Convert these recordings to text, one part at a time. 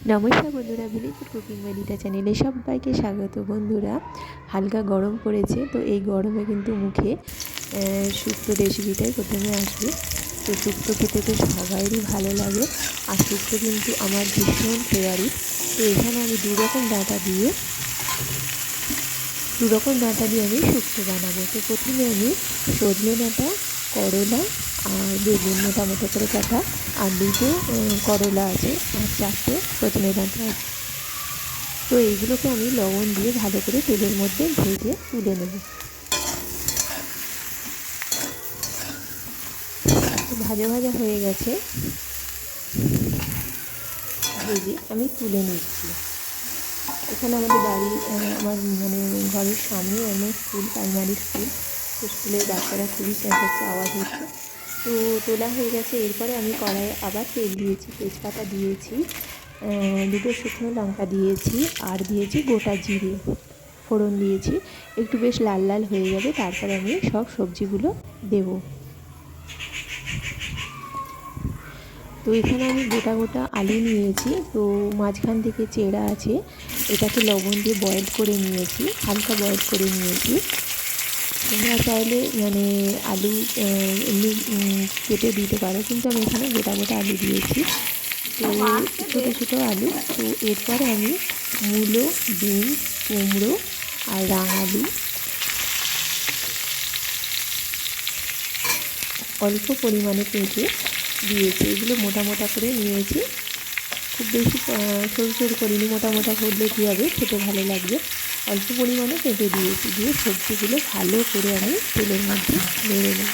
নমস্কার বন্ধুরা village cooking মেডিটা চ্যানেলে সবাইকে স্বাগত। বন্ধুরা, হালকা গরম পড়েছে, তো এই গরমে কিন্তু মুখে শুক্তো রেসিপিটাই প্রথমে আসবে। তো শুক্তো খেতে তো সবাইরই ভালো লাগে, আর শুক্তো কিন্তু আমার ভীষণ ফেভারিট তো এখানে আমি দু রকম ডাঁটা দিয়ে, দু রকম ডাঁটা দিয়ে আমি শুক্তো বানাবো। তো প্রথমে আমি সজনে ডাঁটা, করলা আর বেগুন মোটা মোটা করে কাটা, আর দুটো করলা আছে, আর চারটে সজনে ডাঁটা আছে। তো এইগুলোকে আমি লবণ দিয়ে ভালো করে তেলের মধ্যে ভেজে তুলে নেব। ভাজা ভাজা হয়ে গেছে। ভেজে আমি তুলে নিচ্ছি। এখানে আমাদের বাড়ি আমার মানে ঘরের সামনে অনেক স্কুল, প্রাইমারি স্কুল। স্কুলের বাচ্চারা খুবই চেঁচাচ্ছে আওয়াজ হচ্ছে তো তোলা হয়ে গেছে, এরপরে আমি কড়াইয়ে আবার তেল দিয়েছি, তেজপাতা দিয়েছি দুটো শুকনো লঙ্কা দিয়েছি, আর দিয়েছি গোটা জিরে ফোড়ন দিয়েছি। একটু বেশ লাল লাল হয়ে যাবে, তারপরে আমি সব সবজিগুলো দেবো। তো এখানে আমি গোটা গোটা আলু নিয়েছি, তো মাঝখান থেকে চেরা আছে, এটাকে লবণ দিয়ে বয়েল করে নিয়েছি, হালকা বয়েল করে নিয়েছি। তোমরা চাইলে মানে আলু এমনি কেটে দিতে পারো, কিন্তু আমি এখানে গোটা গোটা আলু দিয়েছি। তো ছোটো ছোটো আলু। তো এরপরে আমি মূলো বিন কুমড়ো আর রাঙালু। অল্প পরিমাণে পেঁপে দিয়েছি। এগুলো মোটা মোটা করে নিয়েছি। খুব বেশি সরু সরু করিনি, মোটা মোটা করলে কী হবে? খেতে ভালো লাগবে। অল্প পরিমাণে পেঁপে দিয়েছি, দিয়ে সবজিগুলো ভালো করে আমি তেলের মধ্যে নেড়ে নেব।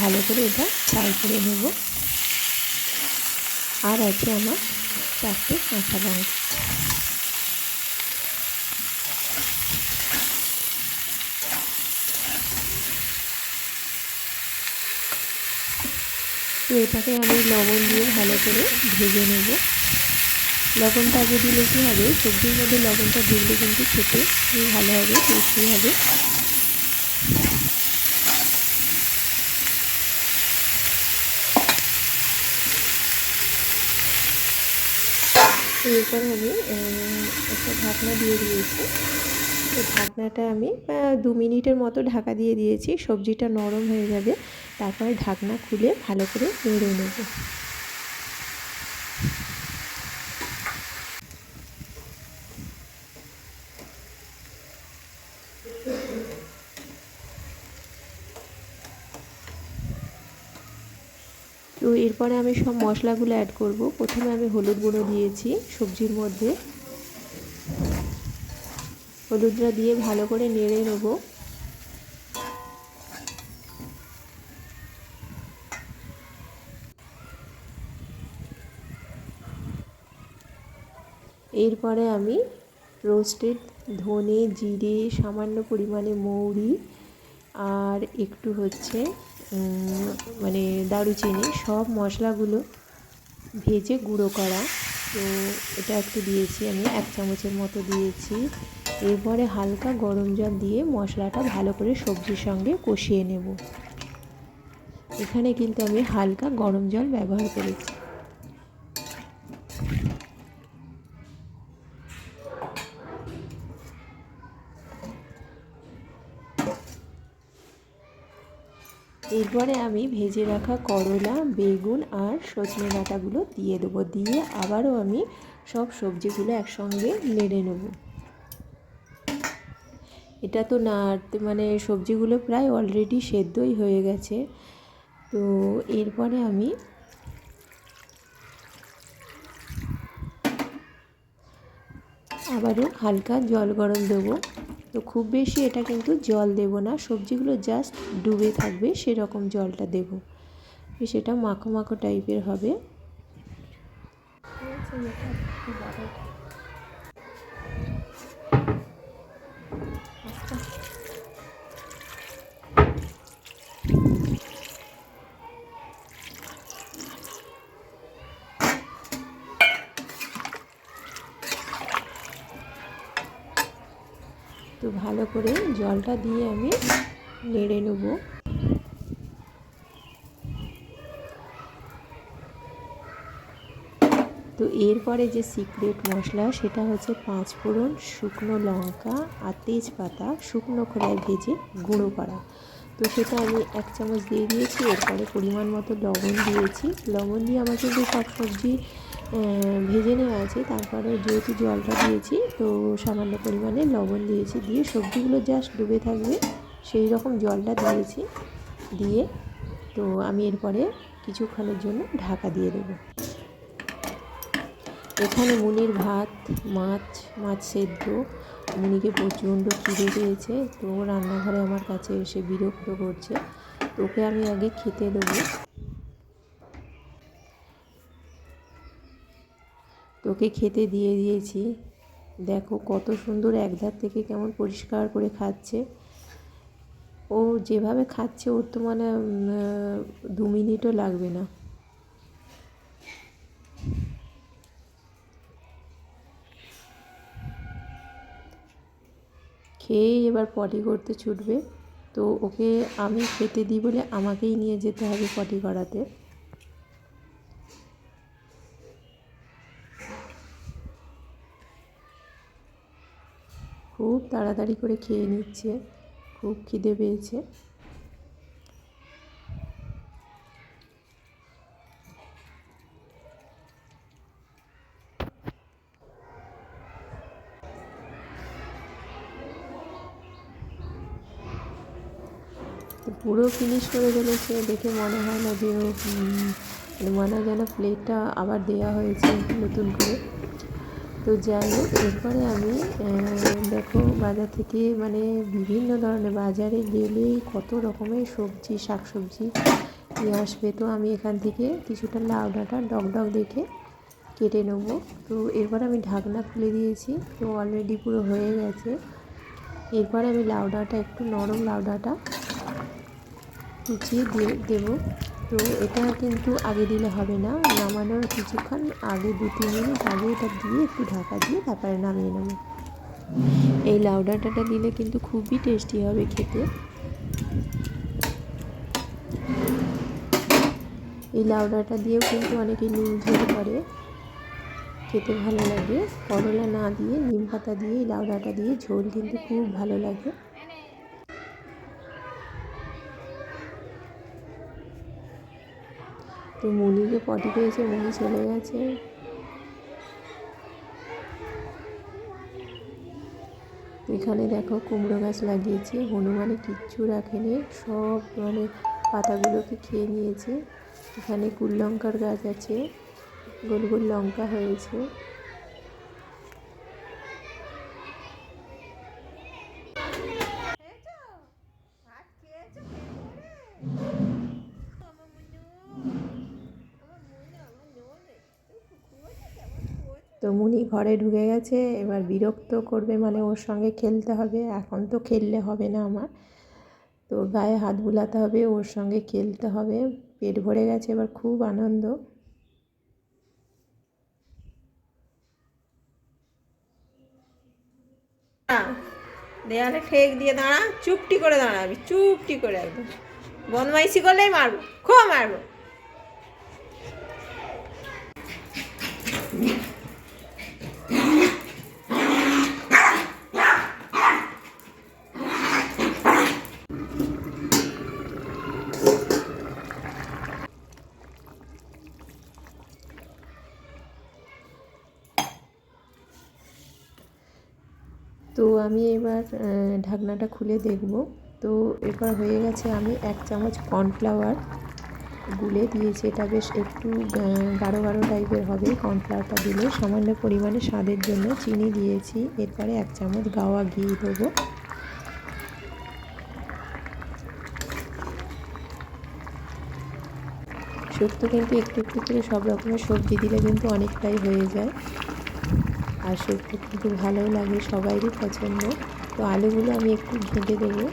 ভালো করে এটা ফ্রাই করে নেব। আর আছে আমার চারটে কাঁচা লঙ্কা। তো এটাকে আমি লবণ দিয়ে ভালো করে ভেজে নেব। লবণটা আগে দিলে কী হবে? সবজির মধ্যে লবণটা ঢুকলে কিন্তু খেতে খুবই ভালো হবে টেস্টি হবে। এরপর আমি একটা ঢাকনা দিয়ে দিয়েছি। তো ঢাকনাটা আমি দু মিনিটের মতো ঢাকা দিয়ে দিয়েছি। সবজিটা নরম হয়ে যাবে। তারপরে ঢাকনা খুলে ভালো করে নেড়ে নেব। তো এরপরে আমি সব মশলাগুলো অ্যাড করব। প্রথমে আমি হলুদ গুঁড়ো দিয়েছি সবজির মধ্যে। হলুদটা দিয়ে ভালো করে নেড়ে নেব। এরপরে আমি রোস্টেড ধনে, জিরে, সামান্য পরিমাণে মৌরি আর একটু হচ্ছে মানে দারুচিনি, সব মশলাগুলো ভেজে গুঁড়ো করা। তো এটা একটু দিয়েছি আমি, এক চামচের মতো দিয়েছি। এরপরে হালকা গরম জল দিয়ে মশলাটা ভালো করে সবজির সঙ্গে কষিয়ে নেব। এখানে কিন্তু আমি হালকা গরম জল ব্যবহার করেছি। এরপরে আমি ভেজে রাখা করলা, বেগুন আর সজনে ডাঁটাগুলো দিয়ে দেবো। দিয়ে আবারও আমি সব সবজিগুলো একসঙ্গে নেড়ে নেব। এটা তো না মানে সবজিগুলো প্রায় অলরেডি সেদ্ধই হয়ে গেছে। তো এরপরে আমি আবারও হালকা জল গরম দেবো। তো খুব বেশি এটা কিন্তু জল দেব না। সবজিগুলো জাস্ট ডুবে থাকবে, সেরকম জলটা দেব। সেটা মাখো মাখো টাইপের হবে। তো ভালো করে জলটা দিয়ে আমি নেড়ে নেব। তো এরপরে যে সিক্রেট মশলা, সেটা হচ্ছে পাঁচ ফোড়ন শুকনো লঙ্কা আর তেজপাতা, শুকনো খোলায় ভেজে গুঁড়ো করা। তো সেটা আমি এক চামচ দিয়ে দিয়েছি, এরপরে পরিমাণ মতো লবণ দিয়েছি। লবণ দিয়ে আমার কিন্তু সব সবজি ভেজে নেওয়া আছে। তারপরে যেহেতু জলটা দিয়েছি, তো সামান্য পরিমাণে লবণ দিয়েছি। দিয়ে সবজিগুলো জাস্ট ডুবে থাকবে, সেই রকম জলটা দিয়েছি। দিয়ে তো আমি এরপরে কিছুক্ষণের জন্য ঢাকা দিয়ে দেবো। এখানে মুনির ভাত, মাছ মাছ সেদ্ধ। মুনিকে প্রচণ্ড খিদে পেয়েছে, তো রান্নাঘরে আমার কাছে এসে বিরক্ত করছে। তো ওকে আমি আগে খেতে দেবো। তোকে খেতে দিয়ে দিয়েছি। দেখো কত সুন্দর একধার থেকে কেমন পরিষ্কার করে খাচ্ছে। ও যেভাবে খাচ্ছে, ওর তো মানে দু মিনিটও লাগবে না। খেয়েই এবার পটি করতে ছুটবে। তো ওকে আমি খেতে দিই বলে আমাকেই নিয়ে যেতে হবে পটি করাতে খুব তাড়াতাড়ি করে খেয়ে নিচ্ছে, খুব খিদে পেয়েছে। পুরো ফিনিশ করে ফেলেছে, দেখে মনে হয় না যে মানে যেন প্লেটটা আবার দেওয়া হয়েছে নতুন করে। তো যাই হোক, এরপরে আমি দেখো বাজার থেকে মানে বিভিন্ন ধরনের বাজারে গেলেই কত রকমের সবজি শাক সবজি নিয়ে আসবে। তো আমি এখান থেকে কিছুটা লাউ ডাঁটা ডগ দেখে কেটে নেব। তো এরপর আমি ঢাকনা খুলে দিয়েছি, তো অলরেডি পুরো হয়ে গেছে। এরপরে আমি লাউ ডাঁটা, একটু নরম লাউ ডাঁটা কুচিয়ে দিয়ে দেবো। তো এটা কিন্তু আগে দিলে হবে না। নামানোর কিছুক্ষণ আগে দু, তিন মিনিট আগে এটা দিয়ে একটু ঢাকা দিয়ে তারপরে নামিয়ে নেব। এই লাউ ডাঁটাটা দিলে কিন্তু খুবই টেস্টি হবে খেতে। এই লাউ ডাঁটা দিয়েও কিন্তু অনেকে নিম ঝোল করে। খেতে ভালো লাগে। করলা না দিয়ে, নিম পাতা দিয়ে এই লাউ ডাঁটা দিয়ে ঝোল কিন্তু খুব ভালো লাগে। তো মনিকে পটি পেয়েছে, মনি চলে গেছে। এখানে দেখো কুমড়ো গাছ লাগিয়েছে, হনুমানে কিচ্ছু রাখেনি, সব মানে পাতাগুলোকে খেয়ে নিয়েছে। এখানে কুল লঙ্কার গাছ আছে, গোল গোল লঙ্কা হয়েছে। তো মুনি ঘরে ঢুকে গেছে, এবার বিরক্ত করবে মানে ওর সঙ্গে খেলতে হবে, এখন তো খেললে হবে না আমার। তো গায়ে হাত বুলাতে হবে, ওর সঙ্গে খেলতে হবে, পেট ভরে গেছে এবার খুব আনন্দ। দেয়ালে ঠেক দিয়ে দাঁড়া, চুপটি করে দাঁড়াবি, চুপটি করে একদম। বদমাইশি করলেই মারবো, খুব মারবো। তো আমি এবার ঢাকনাটা খুলে দেখব। তো এবার হয়ে গেছে আমি এক চামচ কর্নফ্লাওয়ার গুলে দিয়েছি। এটা বেশ একটু গাঢ় গাঢ় টাইপের হবে কর্নফ্লাওয়ারটা দিলে। সামান্য পরিমাণে স্বাদের জন্য চিনি দিয়েছি। এরপরে এক চামচ গাওয়া ঘি দেবো। শুক্তো কিন্তু একটু একটু করে সব রকমের সবজি দিলে কিন্তু অনেকটাই হয়ে যায়। আর শুক্তো কিন্তু ভালোও লাগে সবাইরই পছন্দ। তো আলুগুলো আমি একটু ঘেঁটে দেবো।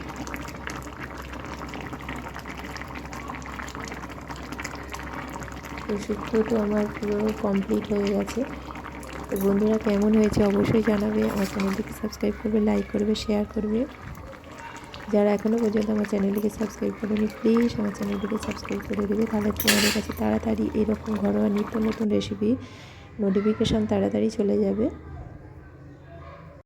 তো শুক্তো তো আমার পুরো কমপ্লিট হয়ে গেছে। তো বন্ধুরা কেমন হয়েছে অবশ্যই জানাবে। আমার চ্যানেলটিকে সাবস্ক্রাইব করবে লাইক করবে শেয়ার করবে। যারা এখনও পর্যন্ত আমার চ্যানেলটিকে সাবস্ক্রাইব করেনি প্লিজ আমার চ্যানেলটিকে সাবস্ক্রাইব করে দেবে। তাহলে তোমাদের কাছে তাড়াতাড়ি এরকম ঘরোয়া নিত্য নতুন রেসিপি নোটিফিকেশান তাড়াতাড়ি চলে যাবে।